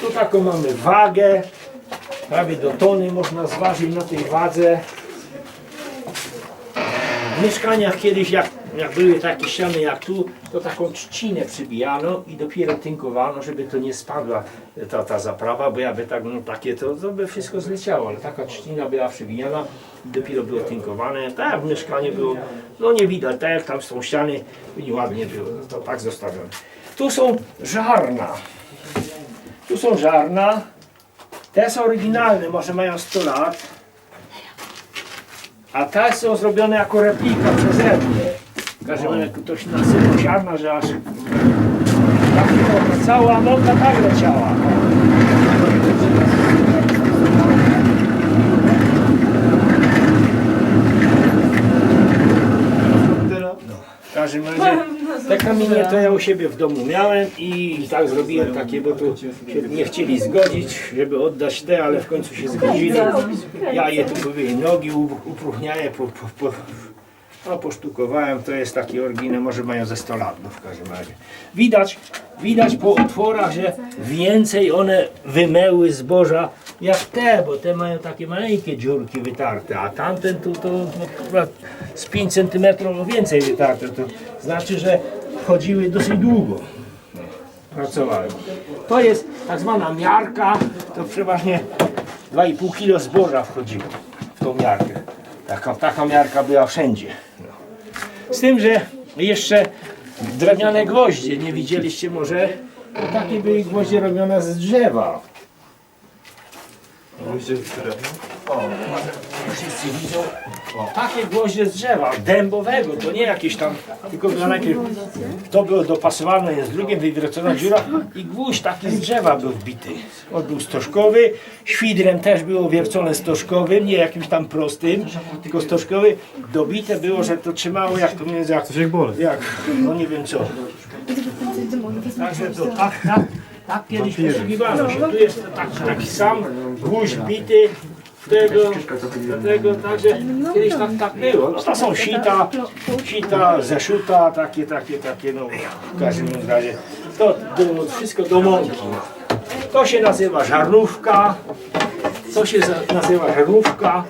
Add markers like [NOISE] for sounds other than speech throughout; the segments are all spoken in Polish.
Tu taką mamy wagę, prawie do tony można zważyć na tej wadze. W mieszkaniach kiedyś, jak, jak były takie ściany jak tu, to taką trzcinę przybijano i dopiero tynkowano, żeby to nie spadła ta, ta zaprawa, bo jakby tak, no, takie to, to by wszystko zleciało, ale taka trzcina była przybijana i dopiero było tynkowane. Tak jak w mieszkaniu było, no nie widać, tak jak tam są ściany, nieładnie było, no to tak zostawione. Tu są żarna. Tu są żarna. Te są oryginalne, może mają 100 lat. A te są zrobione jako replika przeze mnie. W każdym razie ktoś nasypał ziarna, że aż tak cała noga tak leciała. W każdym razie te kamienie to ja u siebie w domu miałem i tak zrobiłem takie, bo tu się nie chcieli zgodzić, żeby oddać te, ale w końcu się zgodzili. Ja je tu mówię, nogi u- upróchniaję, po, po, po, no, posztukowałem, to jest taki oryginał, może mają ze 100 lat, no w każdym razie. Widać, widać po otworach, że więcej one wymęły zboża jak te, bo te mają takie maleńkie dziurki wytarte, a tamten tu to no, chyba z 5 cm więcej wytarte, to znaczy, że chodziły dosyć długo. Pracowały. To jest tak zwana miarka, to przeważnie 2,5 kg zboża wchodziło w tą miarkę. Taka, taka miarka była wszędzie. Z tym, że jeszcze drewniane gwoździe, nie widzieliście może, takie były gwoździe robione z drzewa. Wszyscy widzą, o, takie gwoździe z drzewa, dębowego, to nie jakieś tam, tylko było najpierw to było dopasowane, jest drugie, wywiercona dziura i gwóźdź taki z drzewa był wbity. On był stożkowy, świdrem też było wiercone stożkowym, nie jakimś tam prostym, tylko stożkowy. Dobite było, że to trzymało jak to między jak, Coś jak boleć. jak, no nie wiem co. Także to tak, tak, tak kiedyś posługiwano się. Tu jest taki, taki sam gwóźdź bity tego, tego, także kiedyś tak, tak było. No, to są sita, sita, zeszuta, takie, takie, takie, no w każdym razie. To do, wszystko do mąki. To się nazywa żarnówka, to się nazywa żarnówka,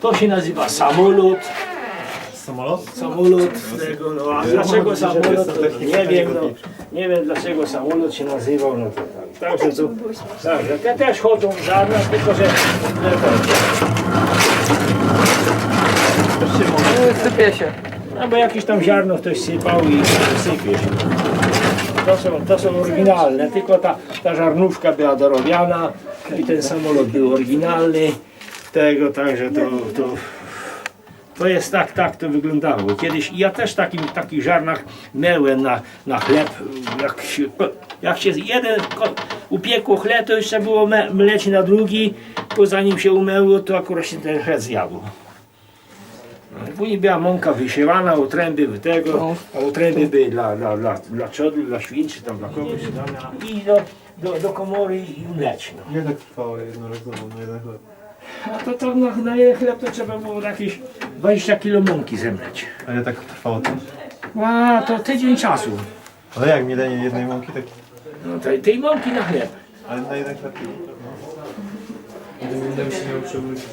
to się nazywa samolot. Samolot? Samolot tego, no a dlaczego samolot, to nie wiem, no, nie wiem dlaczego samolot się nazywał, no to tak, także to, także te też chodzą w żarnach, tylko że, że Sypie się. to, albo jakieś tam ziarno ktoś sypał i sypie się. To są, to są oryginalne, tylko ta, ta żarnówka była dorobiana i ten samolot był oryginalny, tego, także to, to To jest tak, tak to wyglądało. Kiedyś ja też takim, w takich żarnach myłem na, na chleb. Jak się, jak się jeden upiekło chleb, to jeszcze było me, mleć na drugi, bo zanim się umyło, to akurat się ten chleb zjadł. No, Później była mąka wysiewana, otręby tego, a otręby były dla, dla, dla, dla czodu, dla świn, czy tam dla kogoś i do, do, do komory i mleć. No. Tak trwało jednorazowo na jeden chleb? A to, to na, na jeden chleb to trzeba było jakieś 20 kg mąki zemleć. A ile tak trwało to? A, to tydzień czasu. Ale jak mielenie jednej mąki, tak... No, tej, tej mąki na chleb. Ale na jeden chleb ile? Będę się miał przewrócić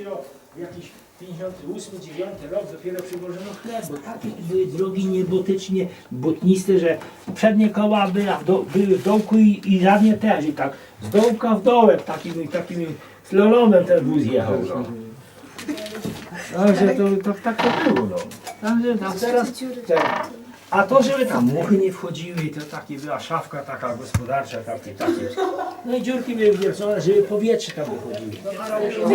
Dopiero jakiś 58, 9 rok dopiero przywożono chleb, bo takie były drogi niebotycznie błotniste, że przednie koła były, w do, były w dołku i, i zadnie też i tak z dołka w dołek takimi, takimi slalomem ten wóz jechał. No. [LAUGHS] Także to, to tak to było. No. Także teraz, te, a to, żeby tam muchy nie wchodziły, to takie była szafka taka gospodarcza, takie, takie. No i dziurki były wiercone, żeby powietrze tam wychodziło. No, ale się-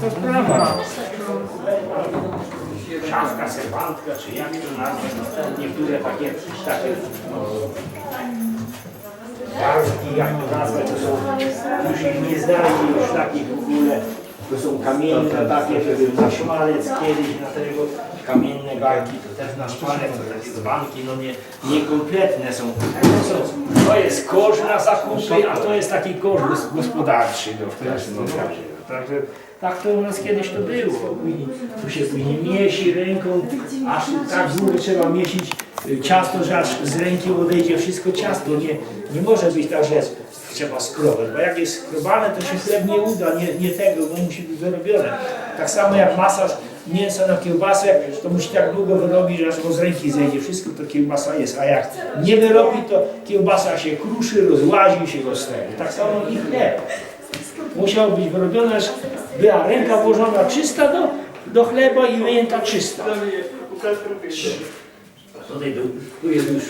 to sprawa. Szafka, serwantka, czy jak to nazwać, no, niektóre takie, takie no, Barwki, jak to nazwać, to są, już ich nie znajdzie już takich w ogóle. To są kamienne takie, to był na szmalec kiedyś, na tego kamienne garki, to też na szmalec, to takie dzbanki, no nie, niekompletne są. To, są. to jest kosz na zakupy, a to jest taki kosz gos- gospodarczy do wtedy. Także tak to u nas kiedyś to było. Tu się później miesi ręką, aż tak długo trzeba miesić y, ciasto, że aż z ręki odejdzie wszystko ciasto. Nie, nie może być tak, że trzeba skrobać, bo jak jest skrobane, to się chleb nie uda, nie, nie tego, bo musi być wyrobione. Tak samo jak masaż mięsa na kiełbasę, to musi tak długo wyrobić, że aż mu z ręki zejdzie. Wszystko to kiełbasa jest, a jak nie wyrobi, to kiełbasa się kruszy, rozłazi się rozstaje. Tak samo i chleb musiał być wyrobiona, aż była ręka włożona czysta do, do chleba i wyjęta czysta. Tutaj tu, tu jest już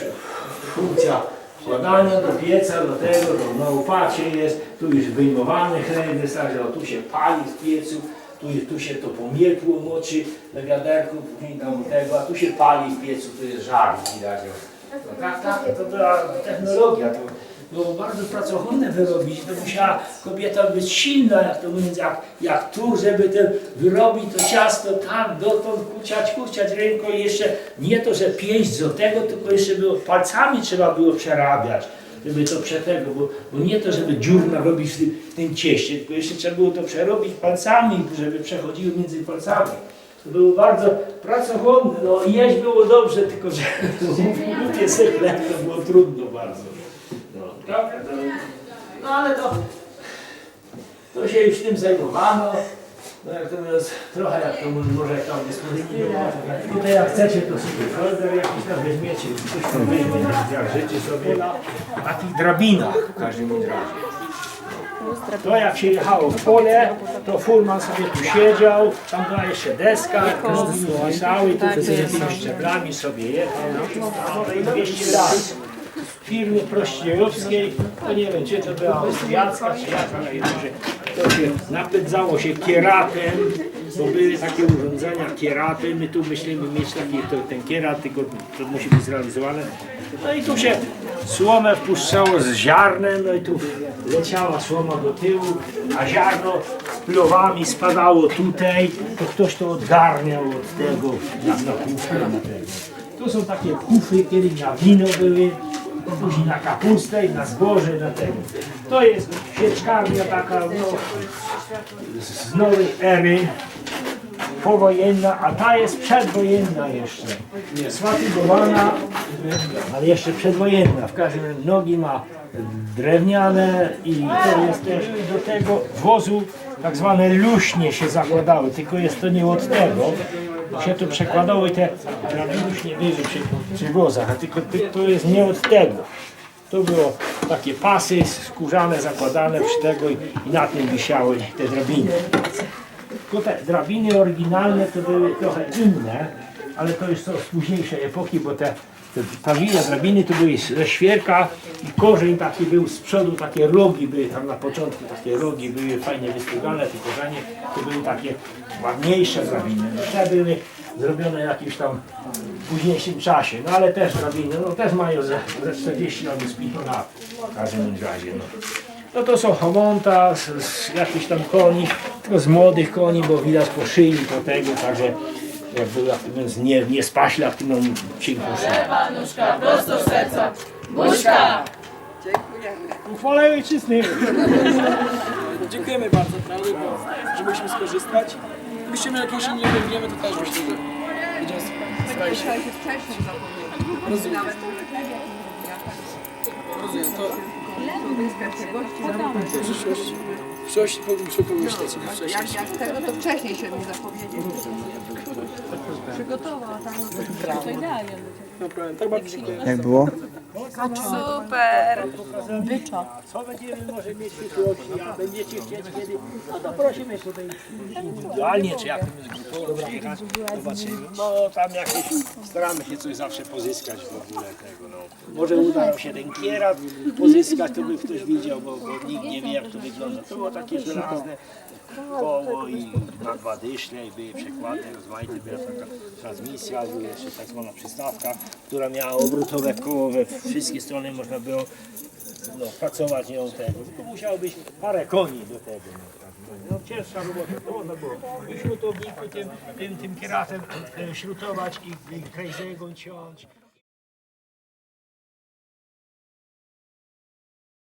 funkcja wkładania do pieca, do tego, to na łopacie jest, tu już wyjmowany chleb, wystarczy, o tu się pali w piecu, tu, tu się to pomietło moczy na wiaderku, później tam tego, a tu się pali w piecu, tu jest żar widać. No tak, tak, to była technologia, to było bardzo pracochłonne wyrobić, to musiała kobieta być silna, jak to mówiąc, jak, jak tu, żeby ten wyrobić to ciasto tak dotąd kuciać, kuciać ręką i jeszcze nie to, że pięść do tego, tylko jeszcze było, palcami trzeba było przerabiać, żeby to przetego, bo, bo nie to, żeby dziur narobić w tym, w tym cieście, tylko jeszcze trzeba było to przerobić palcami, żeby przechodziło między palcami. To było bardzo pracochłonne, no jeść było dobrze, tylko że [LAUGHS] głupie chleb to było trudno bardzo. No, prawda? To, no ale to, to się już tym zajmowano. No jak to mówiąc, trochę jak to mówi, może jak tam dyspozycji było. Tutaj jak chcecie, to sobie folder jakiś tam weźmiecie, coś tam weźmie, jak życie sobie na takich drabinach w każdym razie. To jak się jechało w pole, to furman sobie tu siedział, tam była jeszcze deska, nogi pisały, tu z tymi szczeblami sobie jechał, no i 200 lat. W firmie prościejowskiej, to nie wiem, czy to była austriacka, czy jaka, że to się napędzało się kieratem, bo były takie urządzenia kieraty, my tu myślimy mieć taki to, ten kierat, tylko to musi być zrealizowane. No i tu się słomę wpuszczało z ziarnem, no i tu leciała słoma do tyłu, a ziarno plowami spadało tutaj, to ktoś to odgarniał od tego, na, na. Tu są takie kufy, kiedyś na wino były, później na kapustę i na zboże, na tego. To jest sieczkarnia taka, no, z nowej ery, powojenna, a ta jest przedwojenna jeszcze. Sfatygowana, ale jeszcze przedwojenna. W każdym razie nogi ma drewniane i to jest też do tego wozu tak zwane luśnie się zakładały, tylko jest to nie od tego. Się to przekładało i te luśnie były przy, przy wozach, a tylko ty- to jest nie od tego. To było takie pasy skórzane, zakładane przy tego i, i na tym wisiały te drabiny. Tylko te drabiny oryginalne to były trochę inne, ale to jest to z późniejszej epoki, bo te, te drabiny to były ze świerka i korzeń taki był z przodu, takie rogi były tam na początku, takie rogi były fajnie wystrugane, te korzenie to były takie ładniejsze drabiny. Te były zrobione w jakimś tam późniejszym czasie, no ale też drabiny, no też mają ze, ze 40 albo z 50 lat w każdym razie. No. No to są homonta, z, z jakichś tam koni, tylko z młodych koni, bo widać po szyi po tego, także jak był mówiąc, nie, nie spaśla w tym on cienką szyję. Nóżka prosto z serca. Buźka! Uchwalę ojczyzny! Dziękujemy bardzo, prawda, bo, że mogliśmy skorzystać. Myślimy, że jak już się nie weźmiemy, to też myślę, że będziemy starali się. Rozumiem. Rozumiem, to w przyszłości. W przyszłości powinniśmy pomyśleć. w przyszłości. Jak, jak tego, to wcześniej się mi zapowiedzieć. Przygotowała, tak? No to idealnie. Naprawdę, tak bardzo dziękuję. Jak było? Super! Co będziemy może mieć w przyszłości, a będziecie chcieć kiedy, no to prosimy tutaj indywidualnie, czy jak grupowo przyjechać, zobaczymy. No tam jakieś, staramy się coś zawsze pozyskać w ogóle tego, no. Może uda nam się ten kierat pozyskać, to by ktoś widział, bo, bo nikt nie wie jak to wygląda. To było takie żelazne koło i na dwa i były przekłady rozmaite, była taka transmisja, była jeszcze tak zwana przystawka, która miała obrotowe koło we wszystkie strony można było no, pracować nią tego. Tylko musiało być parę koni do tego. No, tak, No cięższa robota, to można było i śrutowniku tym, tym, tym kieratem e, śrutować i, i ciąć.